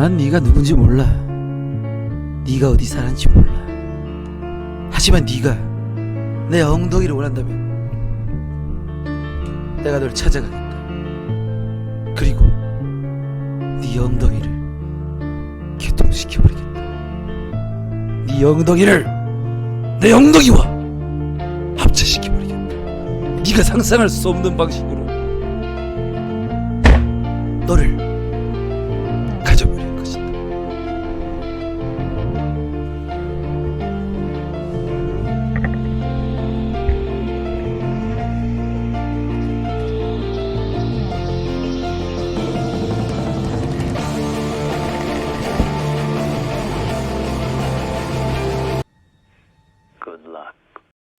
난 네가 누군지 몰라. 네가 어디 사는지 몰라. 하지만 네가 내 엉덩이를 원한다면 내가 널 찾아가겠다. 그리고 네 엉덩이를 개통시켜버리겠다. 네 엉덩이를 내 엉덩이와 합체시켜버리겠다. 네가 상상할 수 없는 방식으로 너를